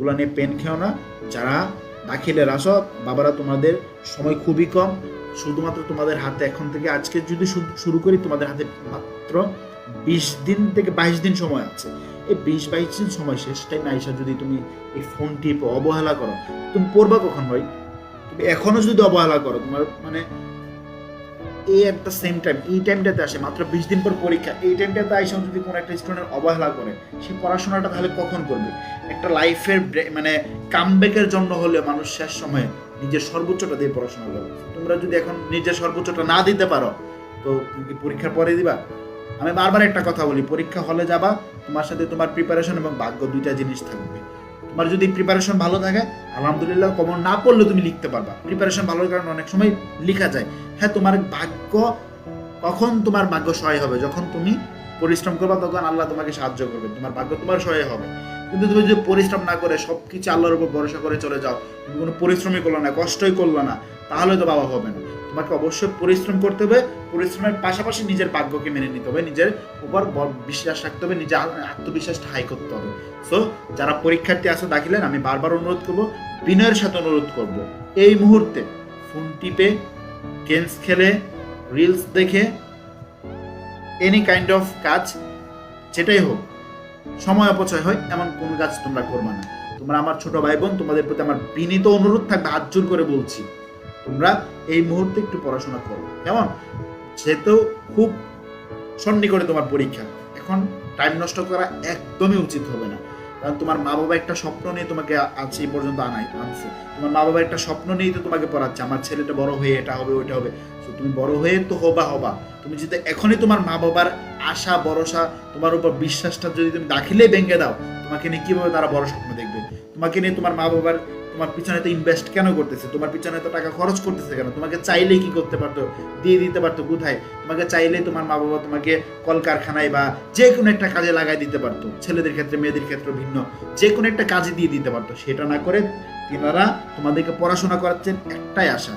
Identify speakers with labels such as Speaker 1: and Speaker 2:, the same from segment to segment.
Speaker 1: এগুলো নিয়ে পেন খেও না। যারা দাখিলের আসো বাবারা তোমাদের সময় খুবই কম। শুধুমাত্র তোমাদের হাতে এখন থেকে, আজকে যদি শুরু করি, তোমাদের হাতে মাত্র বিশ দিন থেকে বাইশ দিন সময় আছে। এই বিশ বাইশ দিন সময় শেষ টাইম আইসা যদি তুমি এই ফোন টিপ অবহেলা করো, তুমি পড়বা কখন ভাই? তুমি এখনও যদি অবহেলা করো, তোমার মানে এই একটা সেম টাইম এই টাইমটাতে আসে, মাত্র বিশ দিন পর পরীক্ষা। এই টাইমটাতে আইসা যদি কোনো একটা স্টুডেন্ট অবহেলা করে, সে পড়াশোনাটা তাহলে কখন করবে? একটা লাইফের মানে কামব্যাকের জন্য হলে মানুষ শেষ সময়ে নিজের সর্বোচ্চটা দিয়ে পড়াশোনা করে তোমরা যদি এখন নিজের সর্বোচ্চটা না দিতে পারো, তো তুমি পরীক্ষার পরে দিবা। আমি বারবার একটা কথা বলি, পরীক্ষা হলে যাবা, তোমার সাথে তোমার প্রিপারেশন এবং ভাগ্য দুইটা জিনিস থাকবে। তোমার যদি প্রিপারেশন ভালো থাকে, আলহামদুলিল্লাহ কমন না পড়লে তুমি লিখতে পারবা। প্রিপারেশন ভালোর কারণে অনেক সময় লেখা যায়। হ্যাঁ তোমার ভাগ্য কখন তোমার ভাগ্য সহায় হবে? যখন তুমি পরিশ্রম করবা, তখন আল্লাহ তোমাকে সাহায্য করবে। তোমার ভাগ্য তোমার সহায় হবে। কিন্তু তুমি যদি পরিশ্রম না করে সব কিছু আল্লাহর উপর ভরসা করে চলে যাও, তুমি কোনো পরিশ্রমই করল না, কষ্টই করল না, তাহলে তো বাবা হবে না। তোমাকে অবশ্যই পরিশ্রম করতে হবে। পরিশ্রমের পাশাপাশি নিজের ভাগ্যকে মেনে নিতে হবে। নিজের উপর বিশ্বাস রাখতে হবে। নিজের আ- আত্মবিশ্বাসটা হাই করতে হবে। সো যারা পরীক্ষার্থী আছে দাখিলেন আমি বারবার অনুরোধ করব, বিনয়ের সাথে অনুরোধ করব। এই মুহূর্তে ফোন টিপে গেমস খেলে রিলস দেখে এনি কাইন্ড অফ কাজ, যেটাই হোক, সময় অপচয় হয়, এমন কোনো কাজ তোমরা করবে না। তোমরা আমার ছোট ভাই বোন, তোমাদের প্রতি আমার বিনীত অনুরোধ থাকবে, হাত জোর করে বলছি। তোমরা এই মুহূর্তে একটু পড়াশোনা করো। কেমন? যেহেতু খুব সন্নিকটে তোমার পরীক্ষা। এখন টাইম নষ্ট করা একদমই উচিত হবে না। কারণ তোমার মা বাবা একটা স্বপ্ন নিয়ে তোমাকে আজ এই পর্যন্ত আনাই আনছে। তোমার মা বাবা একটা স্বপ্ন নিয়েই তো তোমাকে পড়াচ্ছে। আমার ছেলেটা বড় হয়ে এটা হবে, ওইটা হবে। তো তুমি বড় হয়ে তো হবা হবা। তুমি যদি এখনই তোমার মা বাবার আশা, ভরসা, তোমার উপর বিশ্বাসটা যদি তুমি দাখিলেই ভেঙে দাও, তোমাকে নিয়ে কীভাবে তারা বড় স্বপ্ন দেখবে? তোমাকে নিয়ে তোমার মা বাবার তোমার পিছনে তো ইনভেস্ট কেন করতেছে? তোমার পিছনে তো টাকা খরচ করতেছে কেন? তোমাকে চাইলে কি করতে পারতো? দিয়ে দিতে পারতো কোথায়? তোমাকে চাইলে তোমার মা বাবা তোমাকে কলকারখানায় বা যে কোনো একটা কাজে লাগাই দিতে পারতো। ছেলেদের ক্ষেত্রে, মেয়েদের ক্ষেত্রে ভিন্ন। যে কোনো একটা কাজে দিয়ে দিতে পারতো। সেটা না করে তিনারা তোমাদেরকে পড়াশোনা করাচ্ছেন একটাই আশা।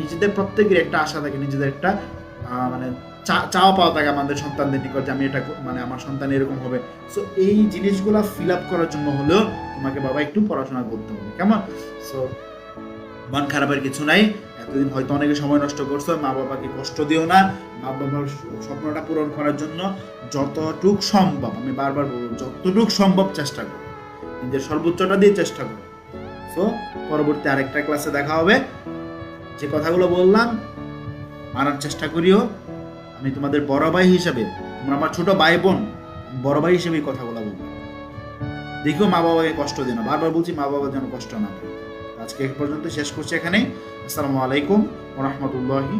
Speaker 1: নিজেদের প্রত্যেকের একটা আশা থাকে। নিজেদের একটা মানে চাওয়া পাওয়া থাকে আমাদের সন্তানদের নিকট যে আমি এটা মানে আমার সন্তান এরকম হবে। সো এই জিনিসগুলো ফিল আপ করার জন্য হলেও তোমাকে বাবা একটু পড়াশোনা করতে হবে, কেমন? সো মন খারাপের কিছু নাই। এতদিন হয়তো অনেকে সময় নষ্ট করছ মা বাবাকে কষ্ট দিও না। মা বাবার স্বপ্নটা পূরণ করার জন্য যতটুক সম্ভব, আমি বারবার বলব, যতটুক সম্ভব চেষ্টা করো। নিজের সর্বোচ্চটা দিয়ে চেষ্টা করো। সো পরবর্তী আরেকটা ক্লাসে দেখা হবে। যে কথাগুলো বললাম, মানার চেষ্টা করিও। আমি তোমাদের বড় ভাই হিসাবে, তোমরা আমার ছোট ভাই বোন বড় ভাই হিসেবে কথা বলা বলব। দেখিও মা বাবাকে কষ্ট দিও না। বারবার বলছি মা বাবা যেন কষ্ট না পায়। আজকে এক পর্যন্ত শেষ করছি এখানেই। আসসালামু আলাইকুম ওরহমতুল্লাহি